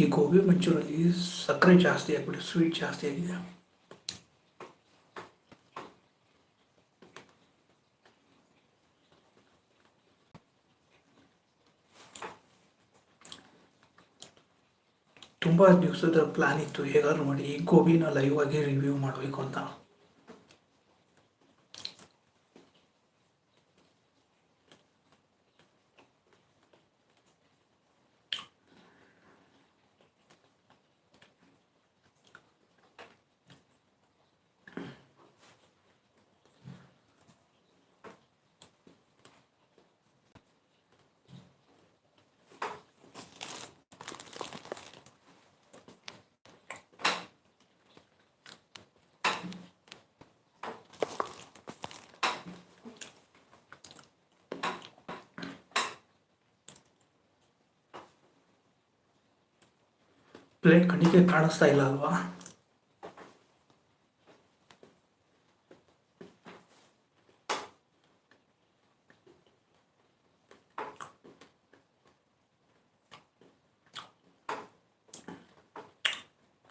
ಈ ಗೋಬಿ ಮಂಚೂರಲ್ಲಿ ಸಕ್ಕರೆ ಜಾಸ್ತಿ ಆಗಿಬಿಟ್ಟು ಸ್ವೀಟ್ ಜಾಸ್ತಿ ಆಗಿದೆ. ತುಂಬ ದಿವಸದ ಪ್ಲಾನ್ ಇತ್ತು, ಹೇಗಾದ್ರು ಮಾಡಿ ಈ ಗೋಬಿನ ಲೈವ್ ಆಗಿ ರಿವ್ಯೂ ಮಾಡಬೇಕು ಅಂತ. ಪ್ಲೇಟ್ ಕಣ್ಣಿಗೆ ಕಾಣಿಸ್ತಾ ಇಲ್ಲ ಅಲ್ವಾ?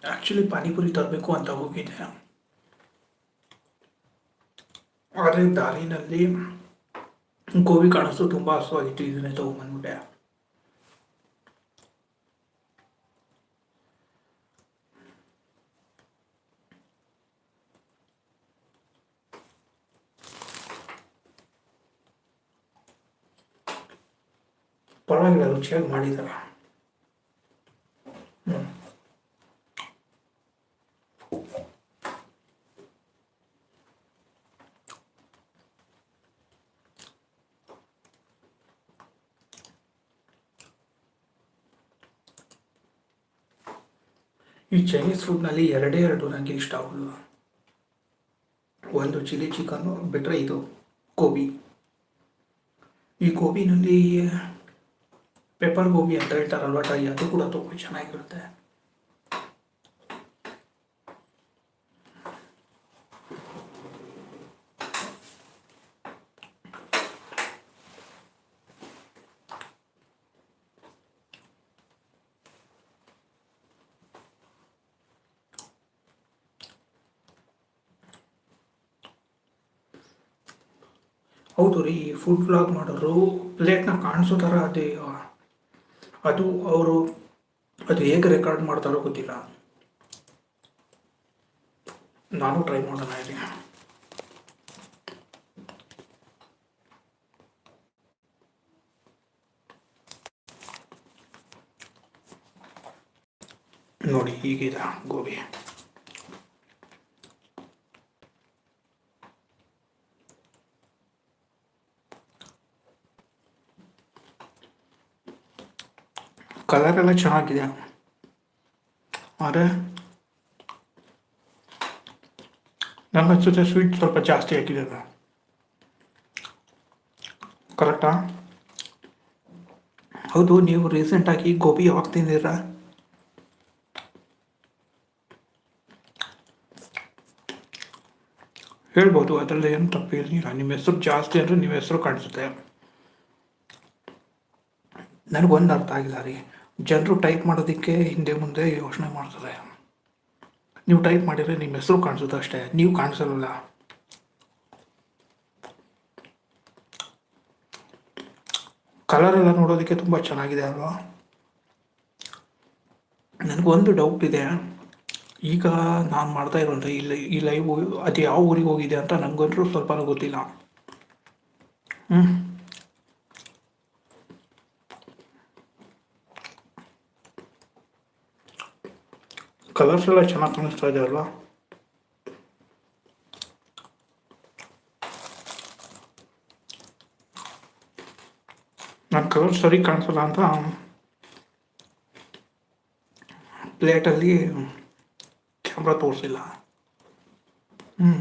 ಆಕ್ಚುಲಿ ಪಾನಿಪುರಿ ತರಬೇಕು ಅಂತ ಹೋಗಿದ್ದೆ ಆದರೆ ದಾರಿನಲ್ಲಿ ಗೋಬಿ ಕಾಣಿಸ್ತು ತುಂಬ ಹಸುವಾಗಿತ್ತು ಇದನ್ನೇ ತಗೊಂಡ್ಬಂದ್ಬಿಟ್ಟೆ. ಪರವಾಗಿಲ್ಲ, ರುಚಿಯಾಗಿ ಮಾಡಿದ್ದಾರೆ. ಈ ಚೈನೀಸ್ ಫುಡ್ನಲ್ಲಿ ಎರಡೇ ಎರಡು ನನಗೆ ಇಷ್ಟ ಆಗೋದು ಒಂದು ಚಿಲ್ಲಿ ಚಿಕನ್ನು ಬಿಟ್ಟರೆ ಇದು ಗೋಬಿ ಈ ಗೋಬಿನಲ್ಲಿ ಪೆಪ್ಪರ್ ಗೋಬಿ ಅಂತ ಹೇಳ್ತಾರಲ್ವ, ಟ್ರೈ. ಅದು ಕೂಡ ತುಂಬ ಚೆನ್ನಾಗಿರುತ್ತೆ. ಹೌದು ರೀ ಫುಡ್ ವ್ಲಾಗ್ ಮಾಡೋರು ಪ್ಲೇಟ್ನ ಕಾಣಿಸೋ ಥರ ಅದೇ ಅದು ಅವರು ಅದು ಹೇಗೆ ರೆಕಾರ್ಡ್ ಮಾಡ್ತಾರೋ ಗೊತ್ತಿಲ್ಲ. ನಾನು ಟ್ರೈ ಮಾಡೋಣ ಇಲ್ಲಿ. ನೋಡಿ ಹೀಗಿದೆ ಗೋಬಿ. ಕಲರ್ ಎಲ್ಲ ಚೆನ್ನಾಗಿದೆ. ಆದರೆ ನನ್ನ ಅನ್ಸುತ್ತೆ ಸ್ವೀಟ್ ಸ್ವಲ್ಪ ಜಾಸ್ತಿ ಹಾಕಿದೆ ಅದು. ಕರೆಕ್ಟಾ ಹೌದು, ನೀವು ರೀಸೆಂಟಾಗಿ ಗೋಬಿ ಯಾವಾಗ ತಿಂದಿರ ಹೇಳ್ಬೋದು ಅದರಲ್ಲಿ ಏನು ತಪ್ಪಿರಲಿಲ್ಲ ನಿಮ್ಮ ಹೆಸರು ಜಾಸ್ತಿ ಅಂದರೆ ನಿಮ್ಮ ಹೆಸರು ಕಾಣಿಸುತ್ತೆ. ನನಗೊಂದು ಅರ್ಥ ಆಗಿಲ್ಲ ರೀ. ಜನರು ಟೈಪ್ ಮಾಡೋದಕ್ಕೆ ಹಿಂದೆ ಮುಂದೆ ಯೋಚನೆ ಮಾಡ್ತಾರೆ ನೀವು ಟೈಪ್ ಮಾಡಿದರೆ ನಿಮ್ಮ ಹೆಸರು ಕಾಣಿಸುತ್ತೆ ಅಷ್ಟೇ. ನೀವು ಕಾಣಿಸಲ್ಲ ಕಲರ್ ಎಲ್ಲ ನೋಡೋದಕ್ಕೆ ತುಂಬ ಚೆನ್ನಾಗಿದೆ ಅಲ್ವಾ? ನನಗೊಂದು ಡೌಟ್ ಇದೆ. ಈಗ ನಾನು ಮಾಡ್ತಾ ಇರೋಂಥ ಈ ಈ ಲೈವ್ ಅದು ಯಾವ ಊರಿಗೆ ಹೋಗಿದೆ ಅಂತ ನನಗಂತೂ ಸ್ವಲ್ಪ ಗೊತ್ತಿಲ್ಲ. ಹ್ಞೂ ಕಲರ್ಸ್ ಎಲ್ಲ ಚೆನ್ನಾಗಿ ಕಾಣಿಸ್ತಾ ಇದೆ ಅಲ್ವಾ? ನನ್ನ ಕಲರ್ ಸರಿ ಕಾಣಿಸಲ್ಲ ಅಂತ ಪ್ಲೇಟಲ್ಲಿ ಕ್ಯಾಮ್ರಾ ತೋರಿಸಿಲ್ಲ. ಹ್ಞೂ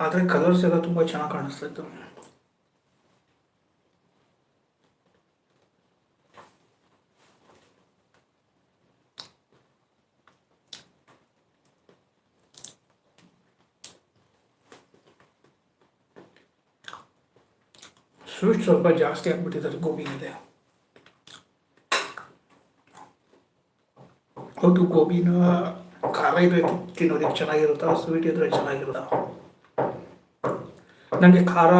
ಆದರೆ ಕಲರ್ಸ್ ಎಲ್ಲ ತುಂಬ ಚೆನ್ನಾಗಿ ಕಾಣಿಸ್ತಾ ಇತ್ತು. ಸ್ವೀಟ್ ಸ್ವಲ್ಪ ಜಾಸ್ತಿ ಆಗಿಬಿಟ್ಟಿದ್ದಾರೆ ಗೋಬಿನಿದೆ ಹೌದು, ಗೋಬಿನ ಖಾರ ಇದ್ರೆ ತಿನ್ನೋದಕ್ಕೆ ಚೆನ್ನಾಗಿರುತ್ತಾ ಸ್ವೀಟ್ ಇದ್ರೆ ಚೆನ್ನಾಗಿರುತ್ತಾ? ನನಗೆ ಖಾರ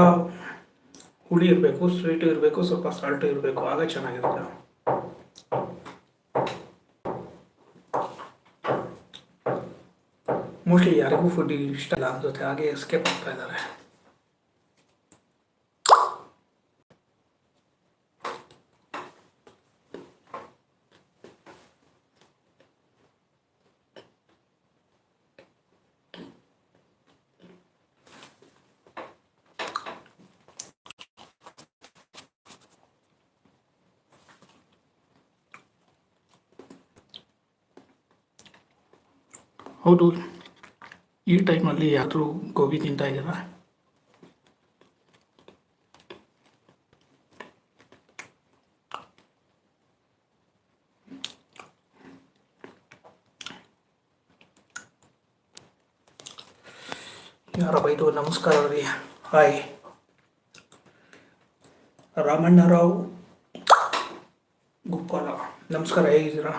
ಹುಳಿ ಇರಬೇಕು ಸ್ವೀಟ್ ಇರಬೇಕು, ಸ್ವಲ್ಪ ಸಾಲ್ಟ್ ಇರಬೇಕು, ಆಗ ಚೆನ್ನಾಗಿರುತ್ತೆ. ಮೋಸ್ಟ್ಲಿ ಯಾರಿಗೂ ಫುಡ್ ಇಷ್ಟ ಇಲ್ಲ ಅನ್ಸುತ್ತೆ ಹಾಗೆ ಸ್ಕೆಪ್ ಆಗ್ತಾ ಇದ್ದಾರೆ. ಹೌದು. ಈ ಟೈಮಲ್ಲಿ ಯಾರು ಗೋಬಿ ತಿಂತಾ ಇದ್ದೀರಾ? ಯಾರ ಇದು ನಮಸ್ಕಾರ ರೀ. ಹಾಯ್. ರಾಮಣ್ಣರಾವ್ ಗೋಪಾಲ ನಮಸ್ಕಾರ, ಹೇಗಿದ್ದೀರಾ?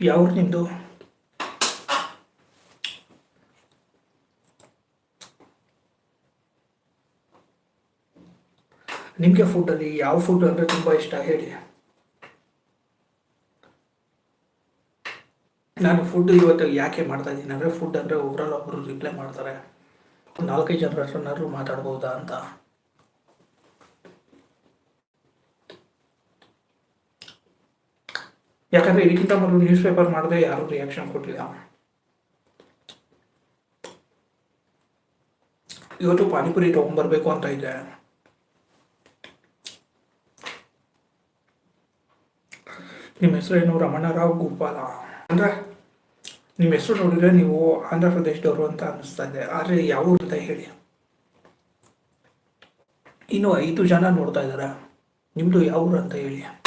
ಯಾವ ನಿಮ್ಮದು ನಿಮಗೆ ಫುಡ್ಡಲ್ಲಿ ಯಾವ ಫುಡ್ ಅಂದರೆ ತುಂಬ ಇಷ್ಟ ಹೇಳಿ. ನಾನು ಫುಡ್ ಇವತ್ತು ಯಾಕೆ ಮಾಡ್ತಾ ಇದ್ದೀನಿ ಅಂದರೆ ಫುಡ್ ಅಂದರೆ ಓವರಾಲ್ ಒಬ್ಬರು ರಿಪ್ಲೈ ಮಾಡ್ತಾರೆ. ನಾಲ್ಕೈದು ಜನರ ಮಾತಾಡ್ಬೋದಾ ಅಂತ. ಯಾಕಂದರೆ ಇದಕ್ಕಿಂತ ಮೊದಲು ನ್ಯೂಸ್ ಪೇಪರ್ ಮಾಡದೆ ಯಾರು ರಿಯಾಕ್ಷನ್ ಕೊಟ್ಟಿಲ್ಲ. ಇವತ್ತು ಪಾನಿಪುರಿ ತೊಗೊಂಬರ್ಬೇಕು ಅಂತ ಇದೆ. ನಿಮ್ಮ ಹೆಸರೇನು ರಮಣರಾವ್ ಗೋಪಾಲ. ಅಂದ್ರೆ ನಿಮ್ಮ ಹೆಸರು ನೋಡಿದ್ರೆ ನೀವು ಆಂಧ್ರ ಪ್ರದೇಶದವರು ಅಂತ ಅನಿಸ್ತಾ ಇದೆ. ಆದರೆ ಯಾವ ಅಂತ ಹೇಳಿ. ಇನ್ನು ಐದು ಜನ ನೋಡ್ತಾ ಇದ್ದಾರೆ ನಿಮ್ಮದು ಯಾವ ಊರು ಅಂತ ಹೇಳಿ.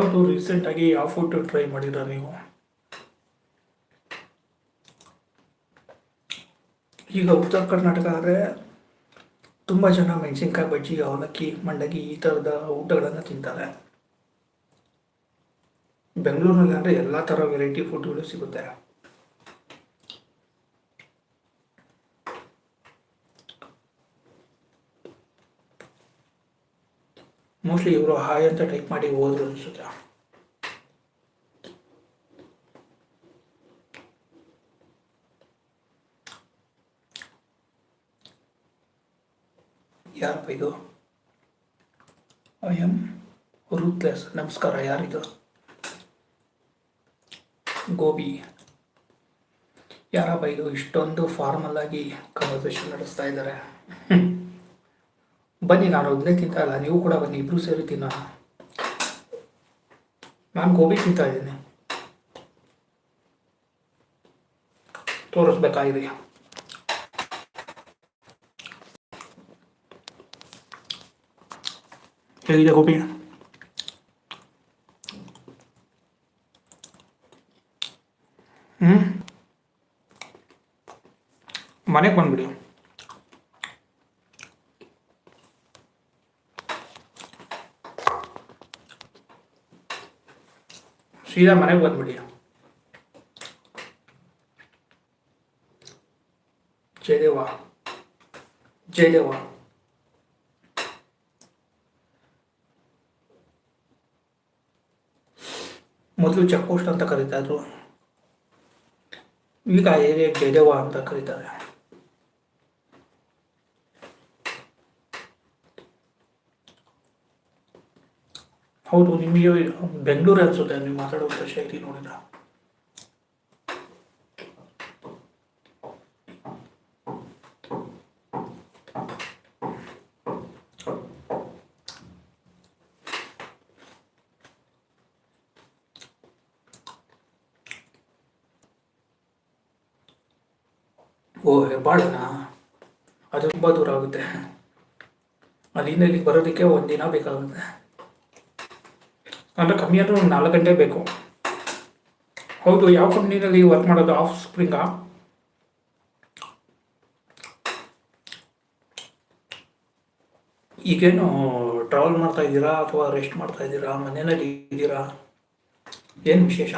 ಹೌದು ರೀಸೆಂಟಾಗಿ ಯಾವ ಫುಡ್ ಟ್ರೈ ಮಾಡಿರ ನೀವು? ಈಗ ಉತ್ತರ ಕರ್ನಾಟಕ ಆದರೆ ತುಂಬ ಜನ ಮೆಣಸಿನ್ಕಾಯಿ ಬಜ್ಜಿ, ಅವಲಕ್ಕಿ ಮಂಡಗಿ ಈ ಥರದ ಊಟಗಳನ್ನು ತಿಂತಾರೆ. ಬೆಂಗಳೂರಿನಲ್ಲಿ ಅಂದರೆ ಎಲ್ಲ ಥರ ವೆರೈಟಿ ಫುಡ್ಗಳು ಸಿಗುತ್ತೆ. ಮೋಸ್ಟ್ಲಿ ಇವರು ಹಾಯ್ ಅಂತ ಟೈಪ್ ಮಾಡಿ ಹೋದ್ರು ಅನಿಸುತ್ತೆ. ಯಾರಪ್ಪ ಇದು? ಐ ಎಂ ರೂತ್ಲೆಸ್ ನಮಸ್ಕಾರ, ಯಾರಿದು? ಗೋಬಿ. ಯಾರಪ್ಪ ಇದು? ಇಷ್ಟೊಂದು ಫಾರ್ಮಲ್ ಆಗಿ ಕನ್ವರ್ಸೇಷನ್ ನಡೆಸ್ತಾ ಇದ್ದಾರೆ. ಬನ್ನಿ ನಾನು ಒಬ್ಬನೇ ತಿಂತಾ ಇಲ್ಲ ನೀವು ಕೂಡ ಬನ್ನಿ, ಇಬ್ರು ಸೇರಿ ತಿನ್ನೋಣ. ನಾನು ಗೋಬಿ ತಿಂತಾ ಇದ್ದೀನಿ ತೋರಿಸ್ಬೇಕಾಗಿದೆ. ಹೇಗಿದೆ ಗೋಬಿ? ಹ್ಞೂ ಮನೆಗೆ ಬಂದ್ಬಿಡಿ. ಸೀದಾ ಮನೆಗೆ ಬಂದ್ಬಿಡಿ ಜಯದೇವ ಜಯದೇವ ಮೊದಲು ಚೆಕ್ ಪೋಸ್ಟ್ ಅಂತ ಕರೀತಾ ಇದ್ರು ಈಗ ಏರಿಯಾ ಜಯದೇವ ಅಂತ ಕರೀತಾರೆ ಹೌದು, ನಿಮಗೆ ಬೆಂಗಳೂರು ಅನ್ಸುತ್ತೆ ನೀವು ಮಾತಾಡುವಂಥ ಶೈಲಿ ನೋಡಿದ್ರ. ಓ ಹೆಬ್ಬಾಳನಾ ಅದು ತುಂಬ ದೂರ ಆಗುತ್ತೆ. ಅಲ್ಲಿಂದ ಇಲ್ಲಿಗೆ ಬರೋದಕ್ಕೆ ಒಂದು ದಿನ ಬೇಕಾಗುತ್ತೆ. ಅಂದರೆ ಕಮ್ಮಿ ಅಂದರೆ ಒಂದು ನಾಲ್ಕು ಗಂಟೆ ಬೇಕು. ಹೌದು, ಯಾವ ಕಂಪ್ನಿನಲ್ಲಿ ವರ್ಕ್ ಮಾಡೋದು? ಆಫ್ ಸ್ಪ್ರಿಂಗಾ ಈಗೇನು ಟ್ರಾವೆಲ್ ಮಾಡ್ತಾ ಇದ್ದೀರಾ ಅಥವಾ ರೆಸ್ಟ್ ಮಾಡ್ತಾ ಇದ್ದೀರಾ? ಮನೆಯಲ್ಲಿ ಇದ್ದೀರಾ? ಏನು ವಿಶೇಷ?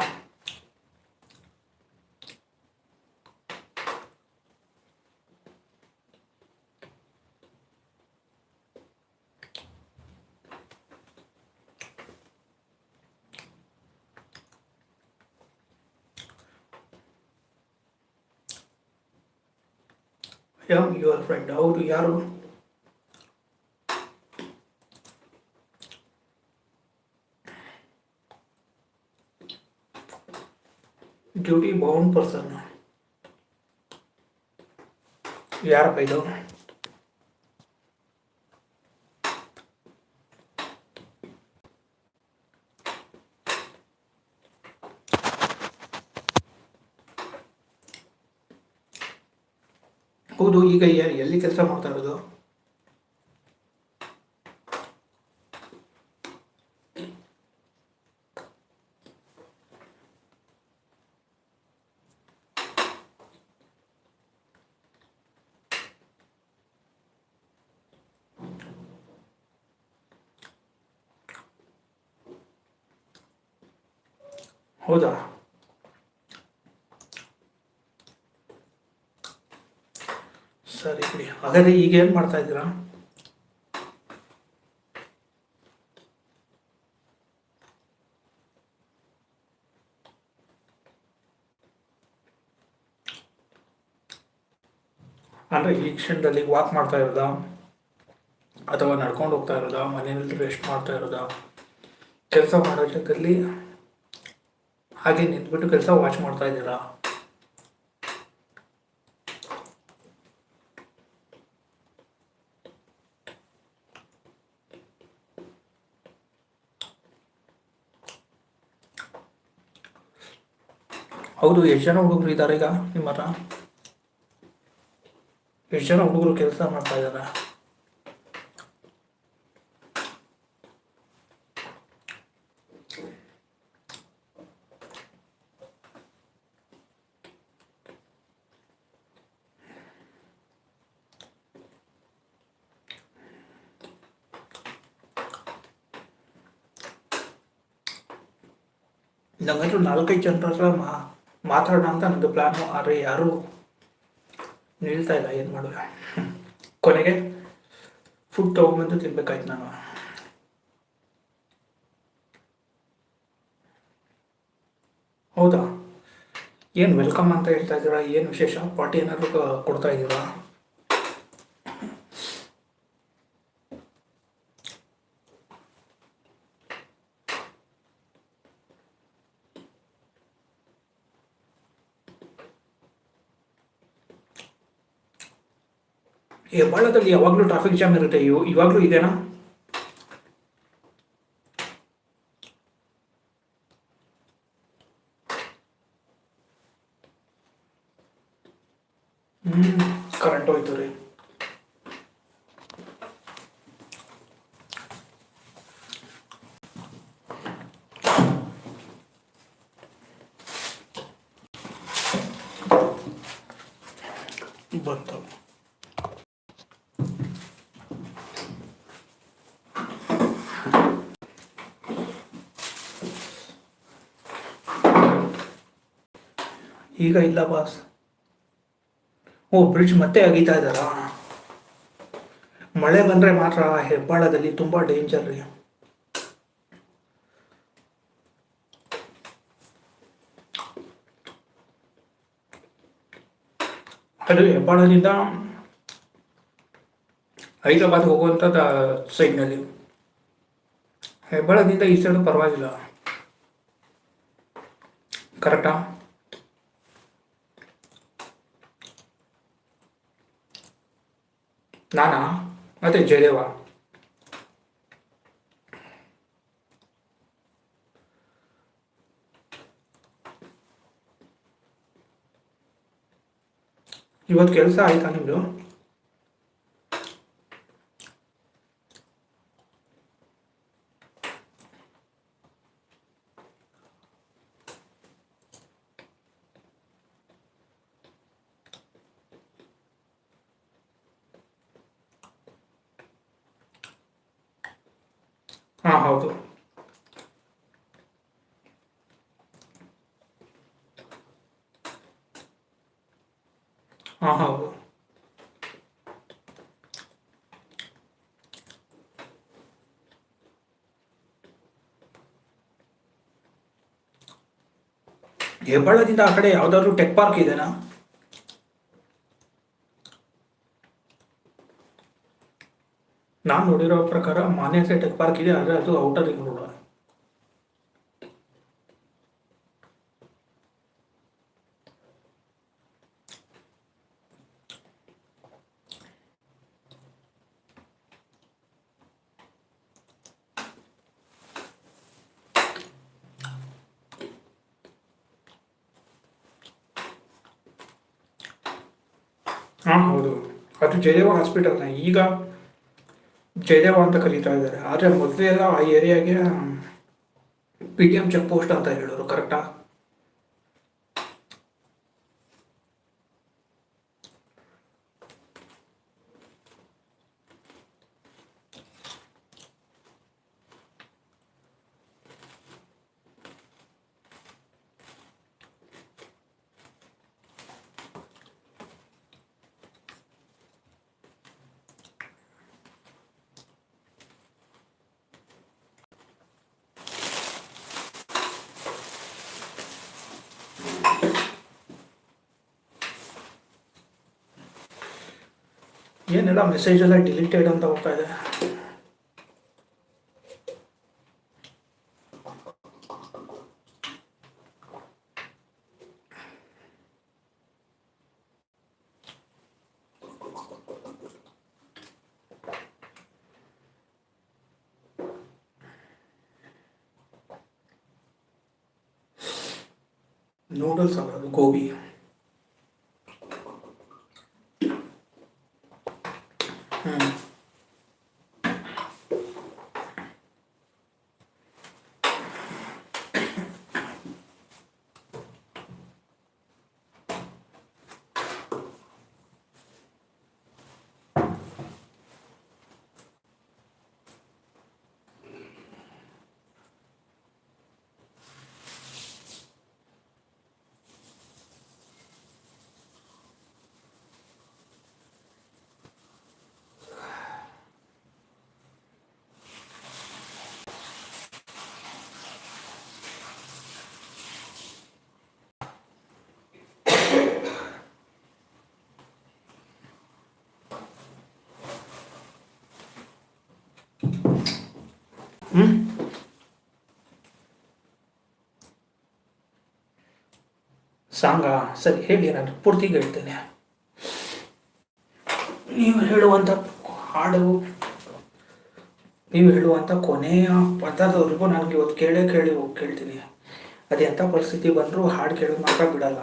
ಯಾಮ್ ಯುವರ್ ಫ್ರೆಂಡ್ ಹೌದು ಯಾರು ಡ್ಯೂಟಿ ಬೌಂಡ್ ಪರ್ಸನ್ ಯಾರಪ್ಪ ಇದು ಹೌದು ಈಗ ಎ- ಎಲ್ಲಿ ಕೆಲಸ ಮಾಡ್ತಾ ಇರೋದು ಹೌದಾ ಸರಿ ಬಿಡಿ ಹಾಗಾದ್ರೆ ಈಗ ಏನು ಮಾಡ್ತಾ ಇದ್ದೀರಾ? ಅಂದರೆ ಈ ಕ್ಷಣದಲ್ಲಿ ವಾಕ್ ಮಾಡ್ತಾ ಇರೋದಾ? ಅಥವಾ ನಡ್ಕೊಂಡು ಹೋಗ್ತಾ ಇರೋದಾ? ಮನೆಯಲ್ಲಿ ರೆಸ್ಟ್ ಮಾಡ್ತಾ ಇರೋದ? ಕೆಲಸ ಮಾಡೋ ಜಾಗದಲ್ಲಿ ಹಾಗೆ ನಿಂತ್ಬಿಟ್ಟು ಕೆಲಸ ವಾಚ್ ಮಾಡ್ತಾ ಇದ್ದೀರಾ? ಹೌದು ಎಷ್ಟು ಜನ ಹುಡುಗರು ಇದ್ದಾರೆ ಈಗ ನಿಮ್ಮ ಹತ್ರ. ಎಷ್ಟು ಜನ ಹುಡುಗರು ಕೆಲಸ ಮಾಡ್ತಾ ಇದ್ದಾರೆ ನಂಗಂತೂ ನಾಲ್ಕೈದು ಜನರ ಹತ್ರ ಮಾ ಮಾತಾಡೋಣ ಅಂತ ನನ್ನದು ಪ್ಲ್ಯಾನು ಆದರೆ ಯಾರೂ ನಿಲ್ತಾ ಇಲ್ಲ, ಏನು ಮಾಡೋದು? ಕೊನೆಗೆ ಫುಡ್ ತೊಗೊಂಬಂದು ತಿನ್ಬೇಕಾಯ್ತು ನಾನು. ಹೌದಾ? ಏನು ವೆಲ್ಕಮ್ ಅಂತ ಹೇಳ್ತಾ ಇದ್ದೀರಾ? ಏನು ವಿಶೇಷ? ಪಾರ್ಟಿ ಏನಾದರೂ ಕೊಡ್ತಾ ಇದ್ದೀರಾ? ಹೆಬ್ಬಾಳದಲ್ಲಿ ಯಾವಾಗಲೂ ಟ್ರಾಫಿಕ್ ಜಾಮ್ ಇರುತ್ತೆ ಇವ ಇವಾಗಲೂ ಇದೆನಾ ಹ್ಞೂ ಕರೆಂಟ್ ಹೋಯ್ತು ರೀ ಬಂತು ಈಗ ಇಲ್ಲ ಬಾಸ್ ಓ ಬ್ರಿಡ್ಜ್ ಮತ್ತೆ ಅಗೀತಾ ಇದ್ದಾರಾ? ಮಳೆ ಬಂದರೆ ಮಾತ್ರ ಹೆಬ್ಬಾಳದಲ್ಲಿ ತುಂಬ ಡೇಂಜರ್ ರೀ. ಅದು ಹೆಬ್ಬಾಳದಿಂದ ಹೈದರಾಬಾದ್ ಹೋಗುವಂಥದ್ದು ಸೈಡ್ನಲ್ಲಿ ಹೆಬ್ಬಾಳದಿಂದ ಈ ಸೈಡ್ ಪರವಾಗಿಲ್ಲ. ಕರೆಕ್ಟಾ ನಾನಾ ಮತ್ತೆ ಜಯದೇವ ಇವತ್ತು ಕೆಲಸ ಆಯ್ತಾ ನಿಮ್ಮದು ಹಾಂ ಹೌದು. ಹಾ ಹೌದು. ಹೆಬ್ಬಾಳದಿಂದ ಆ ಕಡೆ ಯಾವ್ದಾದ್ರು ಟೆಕ್ ಪಾರ್ಕ್ ಇದೆನಾ? ನಾನು ನೋಡಿರೋ ಪ್ರಕಾರ ಮಾನ್ಯತೆ ಟೆಕ್ ಪಾರ್ಕ್ ಇದೆ ಆದರೆ ಅದು ಔಟರ್ ರಿಂಗ್ ರೋಡ್ ಹಾಂ, ಹೌದು. ಅದು ಜಯದೇವ ಹಾಸ್ಪಿಟಲ್ನ ಈಗ ಜಯದೇವ ಅಂತ ಕರೀತಾ ಇದ್ದಾರೆ. ಆದರೆ ಮೊದಲೆಲ್ಲ ಆ ಏರಿಯಾಗೆ P D M check post ಅಂತ ಹೇಳೋರು ಕರೆಕ್ಟಾ ಏನೆಲ್ಲ ಮೆಸೇಜ್ ಎಲ್ಲ ಡಿಲೀಟೆಡ್ ಅಂತ ಹೋಗ್ತಾ ಇದೆ ನೂಡಲ್ಸ್ ಅಲ್ಲ ಅದು ಗೋಬಿ ಹ್ಞೂ ಹ್ಞೂ ಸಾಂಗ. ಸರಿ, ಹೇಳಿ ನಾನು ಪೂರ್ತಿ ಹೇಳ್ತೇನೆ. ನೀವು ಹೇಳುವಂಥ ಹಾಡು, ನೀವು ಹೇಳುವಂಥ ಕೊನೆಯ ಪದದವರೆಗೂ ನನಗೆ ಇವತ್ತು ಕೇಳೇ ಕೇಳಿ ಹೋಗಿ ಕೇಳ್ತೀನಿ ಅದೆಂಥ ಪರಿಸ್ಥಿತಿ ಬಂದರೂ ಹಾಡು ಕೇಳೋದು ಮಾತ್ರ ಬಿಡಲ್ಲ.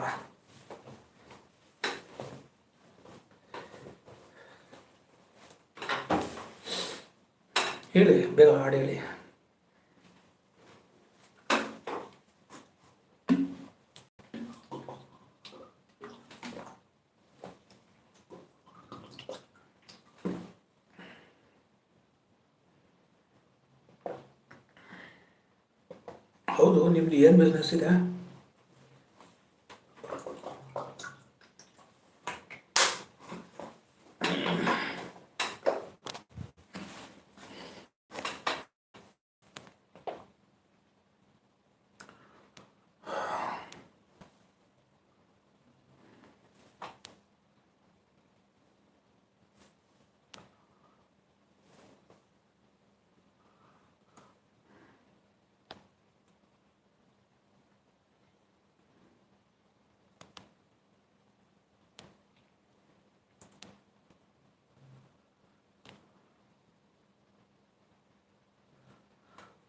ಹೇಳಿ, ಬೇಗ ಹಾಡು ಹೇಳಿ. Nacerá.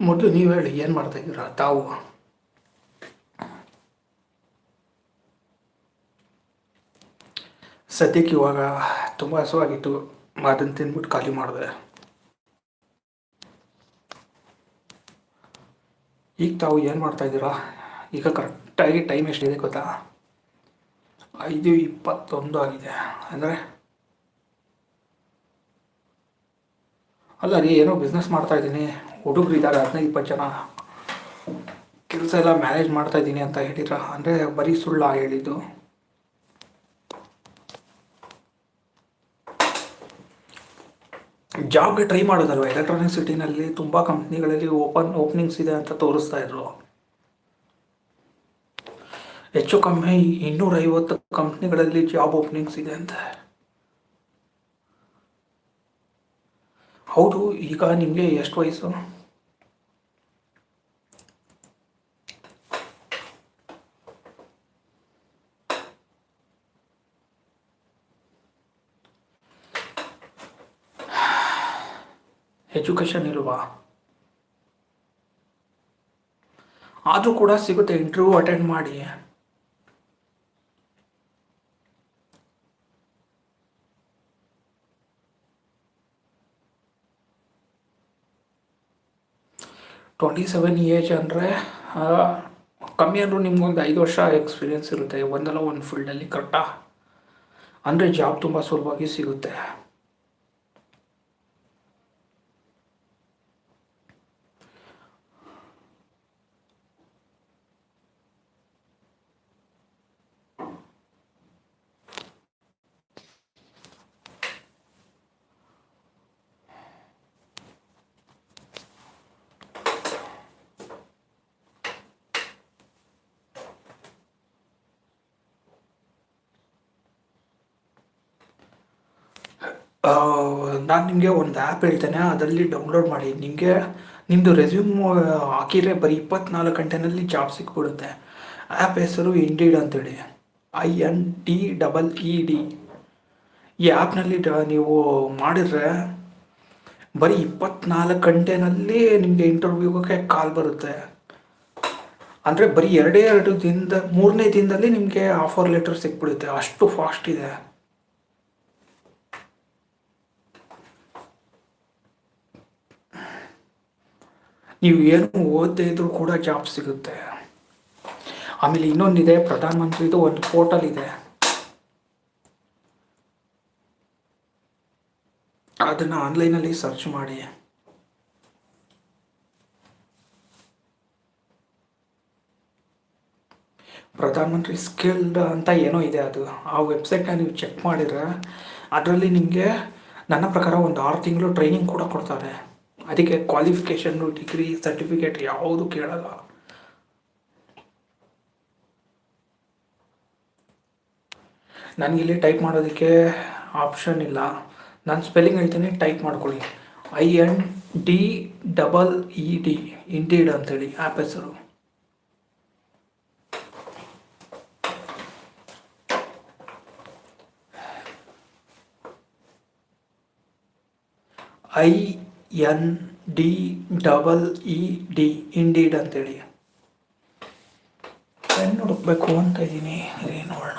ಮೊದಲು ನೀವು ಹೇಳಿ, ಏನು ಮಾಡ್ತಾ ಇದ್ದೀರಾ, ತಾವು? ಸದ್ಯಕ್ಕೆ ಇವಾಗ ತುಂಬ ಹಸುವಾಗಿತ್ತು ಅದನ್ನು ತಿಂದ್ಬಿಟ್ಟು ಖಾಲಿ ಮಾಡಿದೆ. ಈಗ ತಾವು ಏನು ಮಾಡ್ತಾ ಇದ್ದೀರಾ? ಈಗ ಕರೆಕ್ಟಾಗಿ ಟೈಮ್ ಎಷ್ಟಿದೆ ಗೊತ್ತಾ? ಐದು ಇಪ್ಪತ್ತೊಂದು ಆಗಿದೆ. ಅಂದರೆ ಅಲ್ಲ ರೀ, ಏನೋ ಬಿಸ್ನೆಸ್ ಮಾಡ್ತಾ ಇದ್ದೀನಿ. ಹುಡುಗರು ಇದ್ದಾರೆ, ಹದಿನೈದು, ಇಪ್ಪತ್ತು ಜನ. ಕೆಲಸ ಎಲ್ಲ ಮ್ಯಾನೇಜ್ ಮಾಡ್ತಾ ಇದ್ದೀನಿ ಅಂತ ಹೇಳಿದ್ರ. ಅಂದರೆ ಬರೀ ಸುಳ್ಳ ಹೇಳಿದ್ದು. ಜಾಬ್ಗೆ ಟ್ರೈ ಮಾಡೋದಲ್ವ? ಎಲೆಕ್ಟ್ರಾನಿಕ್ ಸಿಟಿನಲ್ಲಿ ತುಂಬ ಕಂಪ್ನಿಗಳಲ್ಲಿ ಓಪನ್ ಓಪನಿಂಗ್ಸ್ ಇದೆ ಅಂತ ತೋರಿಸ್ತಾ ಇದ್ರು. ಹೆಚ್ಚು ಕಮ್ಮಿ ಇನ್ನೂರೈವತ್ತು ಕಂಪ್ನಿಗಳಲ್ಲಿ ಜಾಬ್ ಓಪನಿಂಗ್ಸ್ ಇದೆ ಅಂತ. ಹೌದು ಈಗ ನಿಮಗೆ ಎಷ್ಟು ವಯಸ್ಸು? ಎಜುಕೇಷನ್ ಇಲ್ವಾ? ಆದರೂ ಕೂಡ ಸಿಗುತ್ತೆ ಇಂಟರ್ವ್ಯೂ ಅಟೆಂಡ್ ಮಾಡಿ. ಟ್ವೆಂಟಿ ಸೆವೆನ್ ಏಜ್ ಅಂದರೆ ಕಮ್ಮಿ ಅಂದರೂ ನಿಮಗೊಂದು ಐದು ವರ್ಷ ಎಕ್ಸ್ಪೀರಿಯನ್ಸ್ ಇರುತ್ತೆ, ಒಂದಲ್ಲ ಒಂದು ಫೀಲ್ಡಲ್ಲಿ ಕರೆಕ್ಟಾ ಅಂದರೆ ಜಾಬ್ ತುಂಬ ಸುಲಭವಾಗಿ ಸಿಗುತ್ತೆ. ನಾನು ನಿಮಗೆ ಒಂದು ಆ್ಯಪ್ ಹೇಳ್ತೇನೆ, ಅದರಲ್ಲಿ ಡೌನ್ಲೋಡ್ ಮಾಡಿ. ನಿಮಗೆ ನಿಮ್ಮದು ರೆಸ್ಯೂಮ್ ಹಾಕಿದರೆ ಬರೀ ಇಪ್ಪತ್ನಾಲ್ಕು ಗಂಟೆನಲ್ಲಿ ಜಾಬ್ ಸಿಕ್ಬಿಡುತ್ತೆ. ಆ್ಯಪ್ ಹೆಸರು ಇಂಡೀಡ್ ಅಂತೇಳಿ. I N T double E D ಈ ಆ್ಯಪ್ನಲ್ಲಿ ನೀವು ಮಾಡಿದ್ರೆ ಬರೀ ಇಪ್ಪತ್ನಾಲ್ಕು ಗಂಟೆನಲ್ಲಿ ನಿಮಗೆ ಇಂಟರ್ವ್ಯೂಗೆ ಕಾಲ್ ಬರುತ್ತೆ. ಅಂದರೆ ಬರೀ ಎರಡೇ ಎರಡು ದಿನದ, ಮೂರನೇ ದಿನದಲ್ಲಿ ನಿಮಗೆ ಆಫರ್ ಲೆಟರ್ ಸಿಕ್ಬಿಡುತ್ತೆ. ಅಷ್ಟು ಫಾಸ್ಟ್ ಇದೆ. ನೀವು ಏನು ಓದದೇ ಇದ್ರೂ ಕೂಡ ಜಾಬ್ ಸಿಗುತ್ತೆ. ಆಮೇಲೆ ಇನ್ನೊಂದಿದೆ, ಪ್ರಧಾನ ಮಂತ್ರಿದು ಒಂದು ಪೋರ್ಟಲ್ ಇದೆ. ಅದನ್ನು ಆನ್ಲೈನಲ್ಲಿ ಸರ್ಚ್ ಮಾಡಿ. ಪ್ರಧಾನಮಂತ್ರಿ ಸ್ಕಿಲ್ಡ್ ಅಂತ ಏನೋ ಇದೆ ಅದು. ಆ ವೆಬ್ಸೈಟ್ನ ನೀವು ಚೆಕ್ ಮಾಡಿದ್ರೆ, ಅದರಲ್ಲಿ ನಿಮಗೆ ನನ್ನ ಪ್ರಕಾರ ಒಂದು ಆರು ತಿಂಗಳು ಟ್ರೈನಿಂಗ್ ಕೂಡ ಕೊಡ್ತಾರೆ. ಅದಕ್ಕೆ ಕ್ವಾಲಿಫಿಕೇಷನ್ನು ಡಿಗ್ರಿ ಸರ್ಟಿಫಿಕೇಟ್ ಯಾವುದು ಕೇಳಲ್ಲ. ನನಗಿಲ್ಲಿ ಟೈಪ್ ಮಾಡೋದಕ್ಕೆ ಆಪ್ಷನ್ ಇಲ್ಲ. ನಾನು ಸ್ಪೆಲ್ಲಿಂಗ್ ಹೇಳ್ತೀನಿ ಟೈಪ್ ಮಾಡ್ಕೊಳ್ಳಿ. I N D double E D Indeed ಅಂತೇಳಿ ಆ್ಯಪ್ ಹೆಸರು. I N D double E D Indeed ಅಂತೇಳಿ. ಪೆನ್ ಹುಡುಕ್ಬೇಕು ಅಂತ ಇದ್ದೀನಿ. ಇಲ್ಲಿ ನೋಡೋಣ.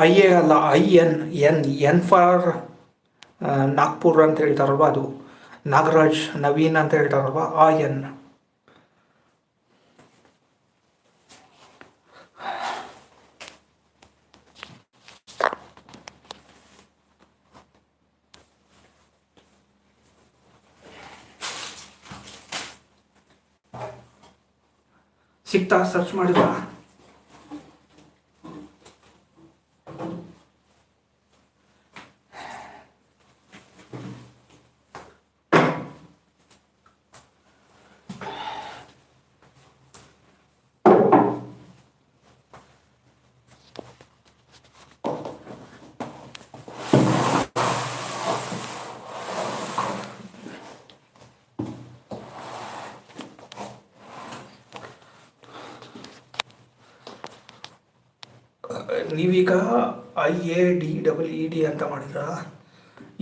ಐ ಎ ಅಲ್ಲ I N N N for Nagpur ಅಂತ ಹೇಳ್ತಾರಲ್ವ ಅದು? ನಾಗರಾಜ್ ನವೀನ್ ಅಂತ ಹೇಳ್ತಾರಲ್ವ? ಆ ಎನ್. ಸಿಗ್ತಾ ಸರ್ಚ್ ಮಾಡಿದ ನೀವೀಗ I A D double E D ಅಂತ ಮಾಡಿದ್ರ?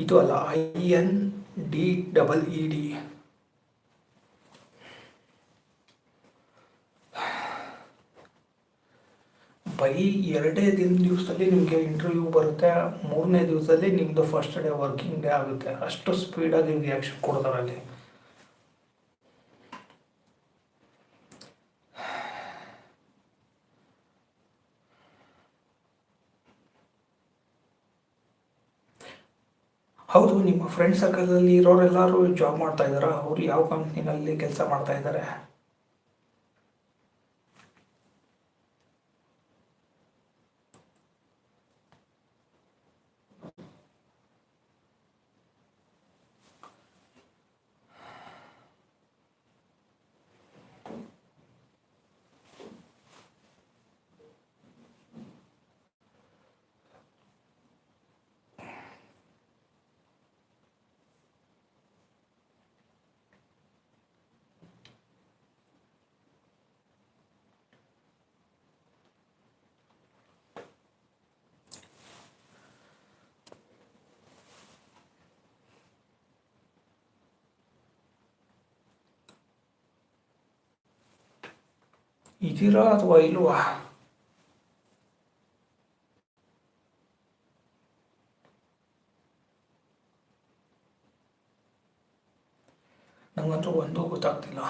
ಇದು ಅಲ್ಲ I N D double E D ಬರೀ ಎರಡೇ ದಿನ ದಿವಸದಲ್ಲಿ ನಿಮಗೆ ಇಂಟರ್ವ್ಯೂ ಬರುತ್ತೆ, ಮೂರನೇ ದಿವಸದಲ್ಲಿ ನಿಮ್ಮದು ಫಸ್ಟ್ ಡೇ ವರ್ಕಿಂಗ್ ಡೇ ಆಗುತ್ತೆ. ಅಷ್ಟು ಸ್ಪೀಡಾಗಿ ರಿಯಾಕ್ಷನ್ ಕೊಡ್ತಾರೆ ಅಲ್ಲಿ. ಹೌದು ನಿಮ್ಮ ಫ್ರೆಂಡ್ ಸರ್ಕಲಲ್ಲಿ ಇರೋರೆಲ್ಲರೂ ಜಾಬ್ ಮಾಡ್ತಾ ಇದ್ದಾರಾ? ಅವ್ರು ಯಾವ ಕಂಪ್ನಿನಲ್ಲಿ ಕೆಲಸ ಮಾಡ್ತಾ ಇದ್ದಾರೆ? ಇದ್ದೀರಾ ಅಥವಾ ಇಲ್ವಾ ನಂಗಂತೂ ಒಂದೂ ಗೊತ್ತಾಗ್ತಿಲ್ಲ